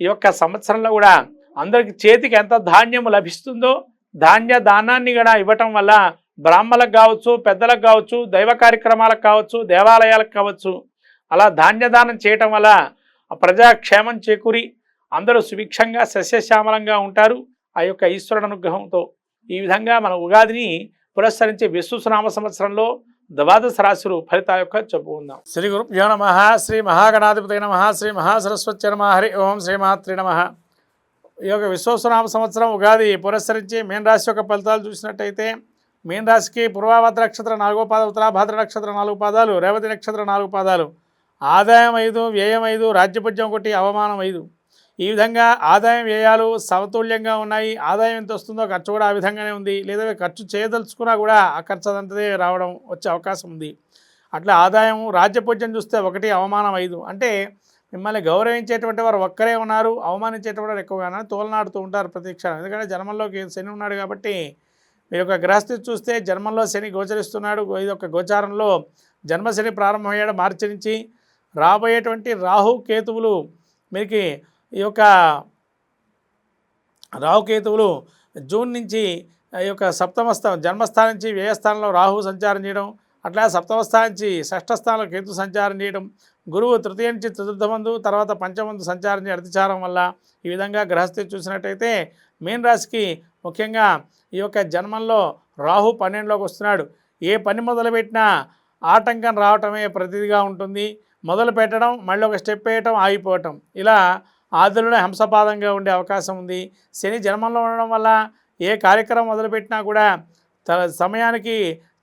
ఈ యొక్క సంవత్సరంలో కూడా అందరికి చేతికి ఎంత ధాన్యము లభిస్తుందో ధాన్య దానాన్ని కూడా ఇవ్వటం వల్ల బ్రాహ్మలకు కావచ్చు పెద్దలకు కావచ్చు దైవ కార్యక్రమాలకు కావచ్చు దేవాలయాలకు కావచ్చు అలా ధాన్యదానం చేయటం వల్ల ప్రజాక్షేమం చేకూరి అందరూ సుభిక్షంగా సస్యశ్యామలంగా ఉంటారు. ఆ యొక్క ఈశ్వరుడు అనుగ్రహంతో ఈ విధంగా మన ఉగాదిని పురస్కరించే విశ్వసునామ సంవత్సరంలో ద్వాదశ రాశులు ఫలితాల యొక్క చెప్పుకుందాం శ్రీ గురుభ్యో నమ శ్రీ మహాగణాధిపతి నమ శ్రీ మహాసరస్వతి నమ హరి ఓం శ్రీమాత్రి నమ ఈ యొక్క విశ్వసనామ సంవత్సరం ఉగాది పురస్కరించి మీనరాశి యొక్క ఫలితాలు చూసినట్టయితే మీనరాశికి పూర్వాభద్ర నక్షత్రం నాలుగో పాదాలు ఉత్తరాభద్ర నక్షత్రం నాలుగు పాదాలు రేవతి నక్షత్రం నాలుగు పాదాలు ఆదాయం ఐదు వ్యయం ఐదు రాజ్యపద్యం ఒకటి అవమానం ఐదు. ఈ విధంగా ఆదాయం వ్యయాలు సమతుల్యంగా ఉన్నాయి. ఆదాయం ఎంత వస్తుందో ఖర్చు కూడా ఆ విధంగానే ఉంది. లేదా ఖర్చు చేయదలుచుకున్నా కూడా ఆ ఖర్చు అదంతదే రావడం వచ్చే అవకాశం ఉంది. అట్లా ఆదాయం రాజ్యపూజ్యం చూస్తే ఒకటి అవమానం ఐదు. అంటే మిమ్మల్ని గౌరవించేటువంటి వారు ఒక్కరే ఉన్నారు. అవమానించేటువంటి వారు ఎక్కువగా తోలనాడుతూ ఉంటారు ప్రతీక్ష ఎందుకంటే జన్మంలోకి శని ఉన్నాడు కాబట్టి మీ యొక్క గ్రహస్థితి చూస్తే జన్మంలో శని గోచరిస్తున్నాడు. ఇది ఒక గోచారంలో జన్మశని ప్రారంభమయ్యాడు మార్చి నుంచి. రాబోయేటువంటి రాహు కేతువులు మీకు ఈ యొక్క రాహుకేతువులు జూన్ నుంచి ఈ యొక్క సప్తమస్థ జన్మస్థానం నుంచి వ్యయస్థానంలో రాహు సంచారం చేయడం అట్లా సప్తమస్థానం నుంచి షష్ఠస్థానంలో కేతు సంచారం చేయడం గురువు తృతీయ నుంచి చతుర్థ మందు తర్వాత పంచమందు సంచారం చేయ అతిచారం వల్ల ఈ విధంగా గ్రహస్థితి చూసినట్టయితే మీన రాశికి ముఖ్యంగా ఈ యొక్క జన్మంలో రాహు పన్నెండులోకి వస్తున్నాడు. ఏ పని మొదలుపెట్టినా ఆటంకం రావటమే ప్రతిదిగా ఉంటుంది. మొదలు పెట్టడం మళ్ళీ ఒక స్టెప్ వేయటం ఆగిపోవటం. ఇలా ఆదిలోనే హంసపాదంగా ఉండే అవకాశం ఉంది. శని జన్మంలో ఉండడం వల్ల ఏ కార్యక్రమం మొదలుపెట్టినా కూడా త సమయానికి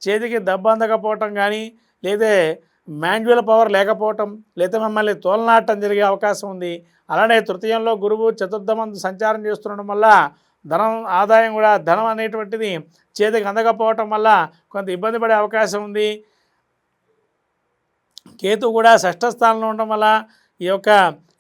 చేతికి దెబ్బ అందకపోవటం కానీ లేదా మాన్యువల్ పవర్ లేకపోవటం లేదా మిమ్మల్ని తోలనాటం జరిగే అవకాశం ఉంది. అలానే తృతీయంలో గురువు చతుర్థమందు సంచారం చేస్తుండడం వల్ల ధనం ఆదాయం కూడా ధనం అనేటువంటిది చేతికి అందకపోవటం వల్ల కొంత ఇబ్బంది పడే అవకాశం ఉంది. కేతు కూడా షష్ఠ స్థానంలో ఉండడం వల్ల ఈ యొక్క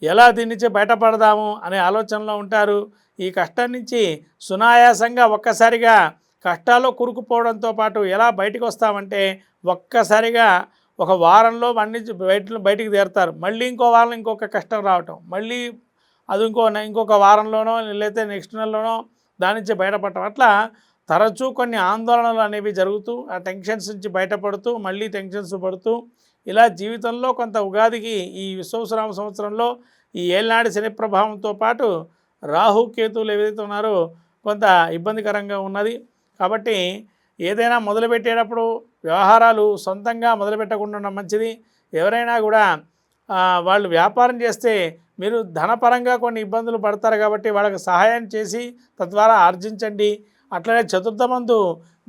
ఎలా దీని నుంచి బయటపడదాము అనే ఆలోచనలో ఉంటారు. ఈ కష్టం నుంచి సునాయాసంగా ఒక్కసారిగా కష్టాల్లో కురుకుపోవడంతో పాటు ఎలా బయటకు వస్తామంటే ఒక్కసారిగా ఒక వారంలో అన్ని బయట బయటికి తీరుతారు. మళ్ళీ ఇంకో వారం ఇంకొక కష్టం రావటం. మళ్ళీ అది ఇంకో ఇంకొక వారంలోనో లేకపోతే నెక్స్ట్ నెలలోనో దాని నుంచి బయటపడటం. అట్లా తరచూ కొన్ని ఆందోళనలు అనేవి జరుగుతూ ఆ టెన్షన్స్ నుంచి బయటపడుతూ మళ్ళీ టెన్షన్స్ పడుతూ ఇలా జీవితంలో కొంత ఉగాదికి ఈ విశ్వసరామ సంవత్సరంలో ఈ ఏళ్ళనాడి శని ప్రభావంతో పాటు రాహు కేతువులు ఏవైతే ఉన్నారో కొంత ఇబ్బందికరంగా ఉన్నది. కాబట్టి ఏదైనా మొదలుపెట్టేటప్పుడు వ్యవహారాలు సొంతంగా మొదలుపెట్టకుండా ఉండడం మంచిది. ఎవరైనా కూడా వాళ్ళు వ్యాపారం చేస్తే మీరు ధనపరంగా కొన్ని ఇబ్బందులు పడతారు కాబట్టి వాళ్ళకి సహాయం చేసి తద్వారా ఆర్జించండి. అట్లనే చతుర్థమందు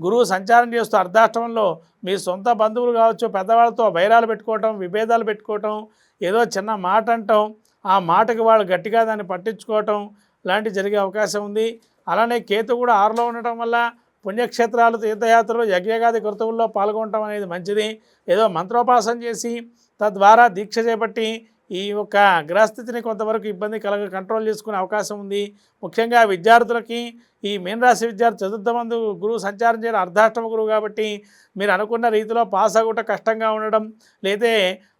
గురువు సంచారం చేస్తూ అర్ధాష్టమంలో మీ సొంత బంధువులు కావచ్చు పెద్దవాళ్ళతో వైరాలు పెట్టుకోవటం విభేదాలు పెట్టుకోవటం ఏదో చిన్న మాట అంటాం. ఆ మాటకి వాళ్ళు గట్టిగా దాన్ని పట్టించుకోవటం లాంటి జరిగే అవకాశం ఉంది. అలానే కేతు కూడా ఆరులో ఉండటం వల్ల పుణ్యక్షేత్రాలు తీర్థయాత్రలు యజ్ఞగాది కృతువుల్లో పాల్గొనటం అనేది మంచిది. ఏదో మంత్రోపాసన చేసి తద్వారా దీక్ష చేపట్టి ఈ యొక్క గ్రహస్థితిని కొంతవరకు ఇబ్బంది కలగ కంట్రోల్ చేసుకునే అవకాశం ఉంది. ముఖ్యంగా విద్యార్థులకి ఈ మీనరాశి విద్యార్థి చతుర్థ మందు గురువు సంచారం చేయడం అర్ధాష్టమ గురువు కాబట్టి మీరు అనుకున్న రీతిలో పాస్ అవ్వట కష్టంగా ఉండడం లేతే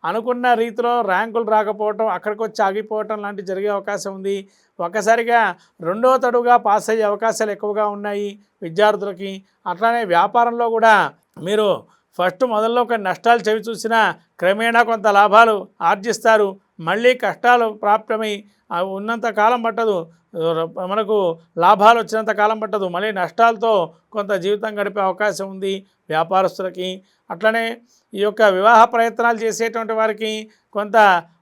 అనుకున్న రీతిలో ర్యాంకులు రాకపోవటం అక్కడికి వచ్చి ఆగిపోవటం లాంటివి జరిగే అవకాశం ఉంది. ఒక్కసారిగా రెండో తడుగా పాస్ అయ్యే అవకాశాలు ఎక్కువగా ఉన్నాయి విద్యార్థులకి. అట్లానే వ్యాపారంలో కూడా మీరు ఫస్ట్ మొదల్లో కొన్ని నష్టాలు చవి చూసినా క్రమేణా కొంత లాభాలు ఆర్జిస్తారు. మళ్ళీ కష్టాలు ప్రాప్తమై ఉన్నంత కాలం పట్టదు. మనకు లాభాలు వచ్చినంత కాలం పట్టదు. మళ్ళీ నష్టాలతో కొంత జీవితం గడిపే అవకాశం ఉంది వ్యాపారస్తులకి. అట్లనే ఈ యొక్క వివాహ ప్రయత్నాలు చేసేటువంటి వారికి కొంత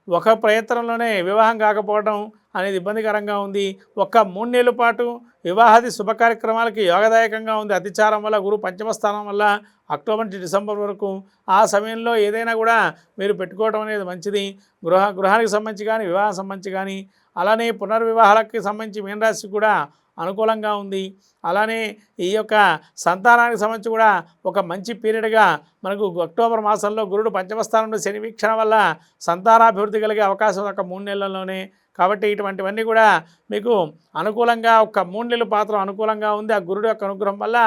ఒక ప్రయత్నంలోనే వివాహం కాకపోవడం అనేది ఇబ్బందికరంగా ఉంది. ఒక్క మూడు నెలల పాటు వివాహాది శుభ కార్యక్రమాలకి యోగదాయకంగా ఉంది. అతిచారం వల్ల గురు పంచమ స్థానం వల్ల అక్టోబర్ నుంచి డిసెంబర్ వరకు ఆ సమయంలో ఏదైనా కూడా మీరు పెట్టుకోవడం అనేది మంచిది. గృహ గృహానికి సంబంధించి కానీ వివాహం సంబంధించి కానీ అలానే పునర్వివాహాలకి సంబంధించి మీనరాశి కూడా అనుకూలంగా ఉంది. అలానే ఈ యొక్క సంతానానికి సంబంధించి కూడా ఒక మంచి పీరియడ్గా మనకు అక్టోబర్ మాసంలో గురుడు పంచమస్థానంలో శని వీక్షణ వల్ల సంతానాభివృద్ధి కలిగే అవకాశం ఒక మూడు నెలల్లోనే కాబట్టి ఇటువంటివన్నీ కూడా మీకు అనుకూలంగా ఒక మూడు నెలల పాత్ర అనుకూలంగా ఉంది. ఆ గురుడు యొక్క అనుగ్రహం వల్ల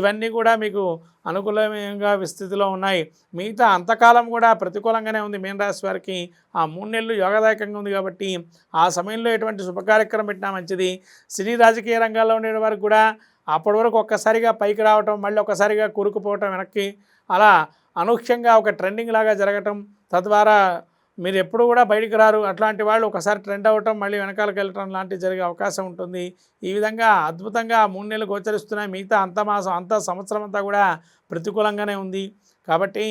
ఇవన్నీ కూడా మీకు అనుకూలంగా విస్థితిలో ఉన్నాయి. మిగతా అంతకాలం కూడా ప్రతికూలంగానే ఉంది. మీనరాశి వారికి ఆ మూడు నెలలు యోగదాయకంగా ఉంది కాబట్టి ఆ సమయంలో ఎటువంటి శుభకార్యక్రమం పెట్టినా మంచిది. సినీ రాజకీయ రంగాల్లో ఉండే వారికి కూడా అప్పటి వరకు ఒక్కసారిగా పైకి రావటం మళ్ళీ ఒక్కసారిగా కూరుకుపోవటం వెనక్కి అలా అనూహ్యంగా ఒక ట్రెండింగ్ లాగా జరగటం తద్వారా మీరు ఎప్పుడు కూడా బయటికి రారు. అట్లాంటి వాళ్ళు ఒకసారి ట్రెండ్ అవ్వటం మళ్ళీ వెనకాలకు వెళ్ళటం లాంటివి జరిగే అవకాశం ఉంటుంది. ఈ విధంగా అద్భుతంగా మూడు నెలలు గోచరిస్తున్నాయి. మిగతా అంత మాసం అంత సంవత్సరం అంతా కూడా ప్రతికూలంగానే ఉంది. కాబట్టి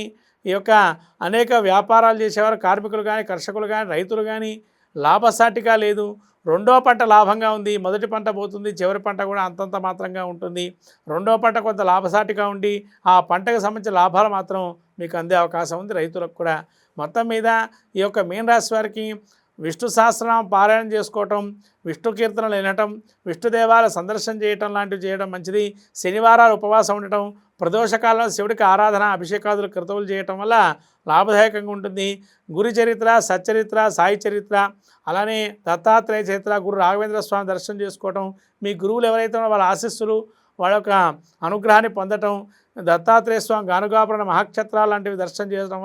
ఈ యొక్క అనేక వ్యాపారాలు చేసేవారు కార్మికులు కానీ కర్షకులు కానీ రైతులు కానీ లాభసాటిగా లేదు. రెండో పంట లాభంగా ఉంది. మొదటి పంట పోతుంది. చివరి పంట కూడా అంతంత మాత్రంగా ఉంటుంది. రెండో పంట కొంత లాభసాటిగా ఉండి ఆ పంటకు సంబంధించిన లాభాలు మాత్రం మీకు అందే అవకాశం ఉంది. రైతులకు కూడా మొత్తం మీద ఈ యొక్క మీన రాశి వారికి విష్ణు సహస్రనామం పారాయణ చేసుకోవటం విష్ణు కీర్తనలు వినటం విష్ణు దేవాలయ సందర్శన చేయటం లాంటివి చేయడం మంచిది. శనివారాలు ఉపవాసం ఉండటం ప్రదోషకాలంలో శివుడికి ఆరాధన అభిషేకాదులు కృతవులు చేయటం వల్ల లాభదాయకంగా ఉంటుంది. గురు చరిత్ర సచ్చరిత్ర సాయి చరిత్ర అలానే దత్తాత్రేయ చరిత్ర గురు రాఘవేంద్ర స్వామి దర్శనం చేసుకోవటం మీ గురువులు ఎవరైతే ఉన్నారో వాళ్ళ ఆశీస్సులు వాళ్ళ యొక్క అనుగ్రహాన్ని పొందటం దత్తాత్రేయ స్వామి గానుగాపురణ మహాక్షేత్రాలు లాంటివి దర్శనం చేయడం వల్ల